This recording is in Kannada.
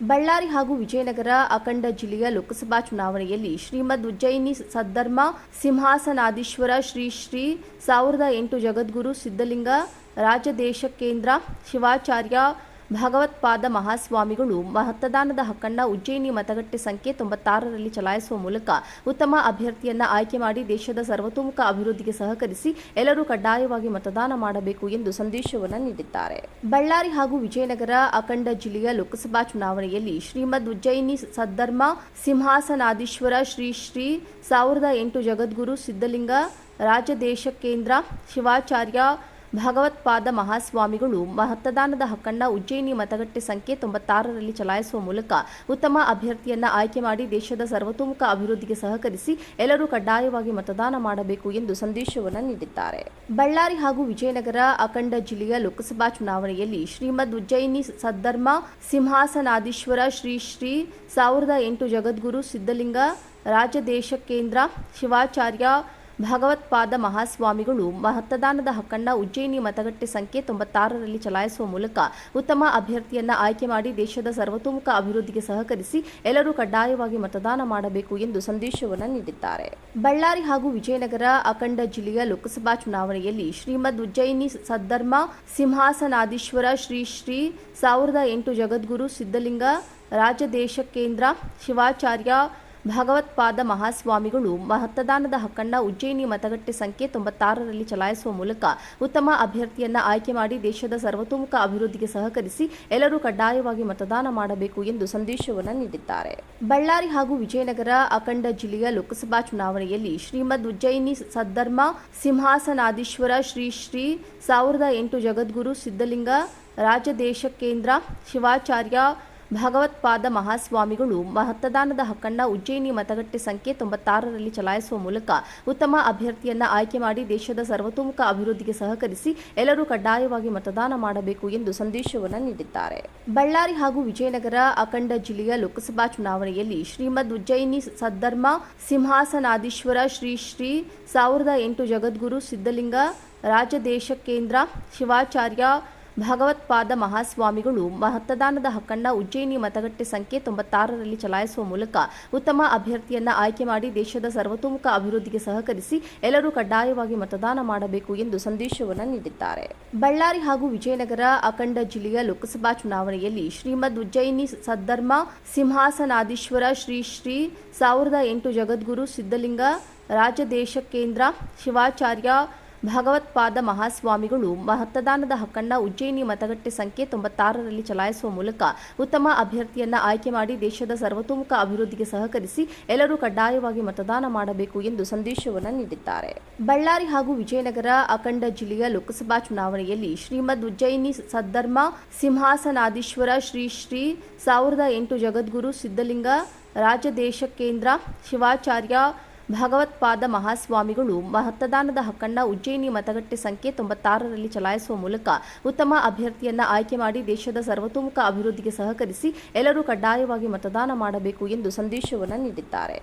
ಬಳ್ಳಾರಿ ಹಾಗೂ ವಿಜಯನಗರ ಅಖಂಡ ಜಿಲ್ಲೆಯ ಲೋಕಸಭಾ ಚುನಾವಣೆಯಲ್ಲಿ ಶ್ರೀಮದ್ ಉಜ್ಜಯಿನಿ ಸದ್ಧರ್ಮ ಸಿಂಹಾಸನಾದೀಶ್ವರ ಶ್ರೀ ಶ್ರೀ ಸಾವಿರದ ಎಂಟು ಜಗದ್ಗುರು ಸಿದ್ಧಲಿಂಗ ರಾಜದೇಶಕೇಂದ್ರ ಶಿವಾಚಾರ್ಯ ಭಗವತ್ಪಾದ ಮಹಾಸ್ವಾಮಿಗಳು ಮತದಾನದ ಹಕ್ಕನ್ನ ಉಜ್ಜಯಿನಿ ಮತಗಟ್ಟೆ ಸಂಖ್ಯೆ ತೊಂಬತ್ತಾರರಲ್ಲಿ ಚಲಾಯಿಸುವ ಮೂಲಕ ಉತ್ತಮ ಅಭ್ಯರ್ಥಿಯನ್ನ ಆಯ್ಕೆ ಮಾಡಿ ದೇಶದ ಸರ್ವತೋಮುಖ ಅಭಿವೃದ್ಧಿಗೆ ಸಹಕರಿಸಿ ಎಲ್ಲರೂ ಕಡ್ಡಾಯವಾಗಿ ಮತದಾನ ಮಾಡಬೇಕು ಎಂದು ಸಂದೇಶವನ್ನು ನೀಡಿದ್ದಾರೆ. ಬಳ್ಳಾರಿ ಹಾಗೂ ವಿಜಯನಗರ ಅಖಂಡ ಜಿಲ್ಲೆಯ ಲೋಕಸಭಾ ಚುನಾವಣೆಯಲ್ಲಿ ಶ್ರೀಮದ್ ಉಜ್ಜಯಿನಿ ಸದ್ಧರ್ಮ ಸಿಂಹಾಸನಾದೀಶ್ವರ ಶ್ರೀ ಶ್ರೀ ಸಾವಿರದ ಎಂಟು ಜಗದ್ಗುರು ಸಿದ್ಧಲಿಂಗ ರಾಜದೇಶಕೇಂದ್ರ ಶಿವಾಚಾರ್ಯ ಭಗವತ್ಪಾದ ಮಹಾಸ್ವಾಮಿಗಳು ಮತದಾನದ ಹಕ್ಕಣ್ಣ ಉಜ್ಜಯಿನಿ ಮತಗಟ್ಟೆ ಸಂಖ್ಯೆ ತೊಂಬತ್ತಾರರಲ್ಲಿ ಚಲಾಯಿಸುವ ಮೂಲಕ ಉತ್ತಮ ಅಭ್ಯರ್ಥಿಯನ್ನ ಆಯ್ಕೆ ಮಾಡಿ ದೇಶದ ಸರ್ವತೋಮುಖ ಅಭಿವೃದ್ಧಿಗೆ ಸಹಕರಿಸಿ ಎಲ್ಲರೂ ಕಡ್ಡಾಯವಾಗಿ ಮತದಾನ ಮಾಡಬೇಕು ಎಂದು ಸಂದೇಶವನ್ನು ನೀಡಿದ್ದಾರೆ. ಬಳ್ಳಾರಿ ಹಾಗೂ ವಿಜಯನಗರ ಅಖಂಡ ಜಿಲ್ಲೆಯ ಲೋಕಸಭಾ ಚುನಾವಣೆಯಲ್ಲಿ ಶ್ರೀಮದ್ ಉಜ್ಜಯಿನಿ ಸದ್ಧರ್ಮ ಸಿಂಹಾಸನಾದೀಶ್ವರ ಶ್ರೀ ಶ್ರೀ ಸಾವಿರದ ಎಂಟು ಜಗದ್ಗುರು ಸಿದ್ಧಲಿಂಗ ರಾಜದೇಶಕೇಂದ್ರ ಶಿವಾಚಾರ್ಯ ಭಗವತ್ಪಾದ ಮಹಾಸ್ವಾಮಿಗಳು ಮತದಾನದ ಹಕ್ಕನ್ನ ಉಜ್ಜಯಿನಿ ಮತಗಟ್ಟೆ ಸಂಖ್ಯೆ ತೊಂಬತ್ತಾರರಲ್ಲಿ ಚಲಾಯಿಸುವ ಮೂಲಕ ಉತ್ತಮ ಅಭ್ಯರ್ಥಿಯನ್ನ ಆಯ್ಕೆ ಮಾಡಿ ದೇಶದ ಸರ್ವತೋಮುಖ ಅಭಿವೃದ್ಧಿಗೆ ಸಹಕರಿಸಿ ಎಲ್ಲರೂ ಕಡ್ಡಾಯವಾಗಿ ಮತದಾನ ಮಾಡಬೇಕು ಎಂದು ಸಂದೇಶವನ್ನು ನೀಡಿದ್ದಾರೆ. ಬಳ್ಳಾರಿ ಹಾಗೂ ವಿಜಯನಗರ ಅಖಂಡ ಜಿಲ್ಲೆಯ ಲೋಕಸಭಾ ಚುನಾವಣೆಯಲ್ಲಿ ಶ್ರೀಮದ್ ಉಜ್ಜಯಿನಿ ಸದ್ಧರ್ಮ ಸಿಂಹಾಸನಾದೀಶ್ವರ ಶ್ರೀ ಶ್ರೀ ಸಾವಿರದ ಎಂಟು ಜಗದ್ಗುರು ಸಿದ್ಧಲಿಂಗ ರಾಜದೇಶಕೇಂದ್ರ ಶಿವಾಚಾರ್ಯ ಭಗವತ್ಪಾದ ಮಹಾಸ್ವಾಮಿಗಳು ಮತದಾನದ ಹಕ್ಕನ್ನ ಉಜ್ಜಯಿನಿ ಮತಗಟ್ಟೆ ಸಂಖ್ಯೆ ತೊಂಬತ್ತಾರರಲ್ಲಿ ಚಲಾಯಿಸುವ ಮೂಲಕ ಉತ್ತಮ ಅಭ್ಯರ್ಥಿಯನ್ನ ಆಯ್ಕೆ ಮಾಡಿ ದೇಶದ ಸರ್ವತೋಮುಖ ಅಭಿವೃದ್ಧಿಗೆ ಸಹಕರಿಸಿ ಎಲ್ಲರೂ ಕಡ್ಡಾಯವಾಗಿ ಮತದಾನ ಮಾಡಬೇಕು ಎಂದು ಸಂದೇಶವನ್ನು ನೀಡಿದ್ದಾರೆ. ಬಳ್ಳಾರಿ ಹಾಗೂ ವಿಜಯನಗರ ಅಖಂಡ ಜಿಲ್ಲೆಯ ಲೋಕಸಭಾ ಚುನಾವಣೆಯಲ್ಲಿ ಶ್ರೀಮದ್ ಉಜ್ಜಯಿನಿ ಸದ್ಧರ್ಮ ಸಿಂಹಾಸನಾದೀಶ್ವರ ಶ್ರೀ ಶ್ರೀ ಸಾವಿರದ ಎಂಟು ಜಗದ್ಗುರು ಸಿದ್ಧಲಿಂಗ ರಾಜದೇಶಕೇಂದ್ರ ಶಿವಾಚಾರ್ಯ ಭಗವತ್ಪಾದ ಮಹಾಸ್ವಾಮಿಗಳು ಮತದಾನದ ಹಕ್ಕನ್ನ ಉಜ್ಜಯಿನಿ ಮತಗಟ್ಟೆ ಸಂಖ್ಯೆ ತೊಂಬತ್ತಾರರಲ್ಲಿ ಚಲಾಯಿಸುವ ಮೂಲಕ ಉತ್ತಮ ಅಭ್ಯರ್ಥಿಯನ್ನ ಆಯ್ಕೆ ಮಾಡಿ ದೇಶದ ಸರ್ವತೋಮುಖ ಅಭಿವೃದ್ಧಿಗೆ ಸಹಕರಿಸಿ ಎಲ್ಲರೂ ಕಡ್ಡಾಯವಾಗಿ ಮತದಾನ ಮಾಡಬೇಕು ಎಂದು ಸಂದೇಶವನ್ನು ನೀಡಿದ್ದಾರೆ. ಬಳ್ಳಾರಿ ಹಾಗೂ ವಿಜಯನಗರ ಅಖಂಡ ಜಿಲ್ಲೆಯ ಲೋಕಸಭಾ ಚುನಾವಣೆಯಲ್ಲಿ ಶ್ರೀಮದ್ ಉಜ್ಜಯಿನಿ ಸದ್ಧರ್ಮ ಸಿಂಹಾಸನಾದೀಶ್ವರ ಶ್ರೀ ಶ್ರೀ ಸಾವಿರದ ಎಂಟು ಜಗದ್ಗುರು ಸಿದ್ಧಲಿಂಗ ರಾಜದೇಶಕೇಂದ್ರ ಶಿವಾಚಾರ್ಯ ಭಗವತ್ಪಾದ ಮಹಾಸ್ವಾಮಿಗಳು ಮತದಾನದ ಹಕ್ಕಣ್ಣ ಉಜ್ಜಯಿನಿ ಮತಗಟ್ಟೆ ಸಂಖ್ಯೆ ತೊಂಬತ್ತಾರರಲ್ಲಿ ಚಲಾಯಿಸುವ ಮೂಲಕ ಉತ್ತಮ ಅಭ್ಯರ್ಥಿಯನ್ನ ಆಯ್ಕೆ ಮಾಡಿ ದೇಶದ ಸರ್ವತೋಮುಖ ಅಭಿವೃದ್ಧಿಗೆ ಸಹಕರಿಸಿ ಎಲ್ಲರೂ ಕಡ್ಡಾಯವಾಗಿ ಮತದಾನ ಮಾಡಬೇಕು ಎಂದು ಸಂದೇಶವನ್ನು ನೀಡಿದ್ದಾರೆ. ಬಳ್ಳಾರಿ ಹಾಗೂ ವಿಜಯನಗರ ಅಖಂಡ ಜಿಲ್ಲೆಯ ಲೋಕಸಭಾ ಚುನಾವಣೆಯಲ್ಲಿ ಶ್ರೀಮದ್ ಉಜ್ಜಯಿನಿ ಸದ್ಧರ್ಮ ಸಿಂಹಾಸನಾದೀಶ್ವರ ಶ್ರೀ ಶ್ರೀ ಸಾವಿರದ ಎಂಟು ಜಗದ್ಗುರು ಸಿದ್ಧಲಿಂಗ ರಾಜದೇಶಕೇಂದ್ರ ಶಿವಾಚಾರ್ಯ ಭಗವತ್ಪಾದ ಮಹಾಸ್ವಾಮಿಗಳು ಮತದಾನದ ಹಕ್ಕನ್ನ ಉಜ್ಜಯಿನಿ ಮತಗಟ್ಟೆ ಸಂಖ್ಯೆ ತೊಂಬತ್ತಾರರಲ್ಲಿ ಚಲಾಯಿಸುವ ಮೂಲಕ ಉತ್ತಮ ಅಭ್ಯರ್ಥಿಯನ್ನ ಆಯ್ಕೆ ಮಾಡಿ ದೇಶದ ಸರ್ವತೋಮುಖ ಅಭಿವೃದ್ಧಿಗೆ ಸಹಕರಿಸಿ ಎಲ್ಲರೂ ಕಡ್ಡಾಯವಾಗಿ ಮತದಾನ ಮಾಡಬೇಕು ಎಂದು ಸಂದೇಶವನ್ನು ನೀಡಿದ್ದಾರೆ. ಬಳ್ಳಾರಿ ಹಾಗೂ ವಿಜಯನಗರ ಅಖಂಡ ಜಿಲ್ಲೆಯ ಲೋಕಸಭಾ ಚುನಾವಣೆಯಲ್ಲಿ ಶ್ರೀಮದ್ ಉಜ್ಜಯಿನಿ ಸದ್ಧರ್ಮ ಸಿಂಹಾಸನಾದೀಶ್ವರ ಶ್ರೀ ಶ್ರೀ ಸಾವಿರದ ಎಂಟು ಜಗದ್ಗುರು ಸಿದ್ಧಲಿಂಗ ರಾಜದೇಶಕೇಂದ್ರ ಶಿವಾಚಾರ್ಯ ಭಗವತ್ಪಾದ ಮಹಾಸ್ವಾಮಿಗಳು ಮತದಾನದ ಹಕ್ಕನ್ನ ಉಜ್ಜಯಿನಿ ಮತಗಟ್ಟೆ ಸಂಖ್ಯೆ ತೊಂಬತ್ತಾರರಲ್ಲಿ ಚಲಾಯಿಸುವ ಮೂಲಕ ಉತ್ತಮ ಅಭ್ಯರ್ಥಿಯನ್ನ ಆಯ್ಕೆ ಮಾಡಿ ದೇಶದ ಸರ್ವತೋಮುಖ ಅಭಿವೃದ್ಧಿಗೆ ಸಹಕರಿಸಿ ಎಲ್ಲರೂ ಕಡ್ಡಾಯವಾಗಿ ಮತದಾನ ಮಾಡಬೇಕು ಎಂದು ಸಂದೇಶವನ್ನು ನೀಡಿದ್ದಾರೆ.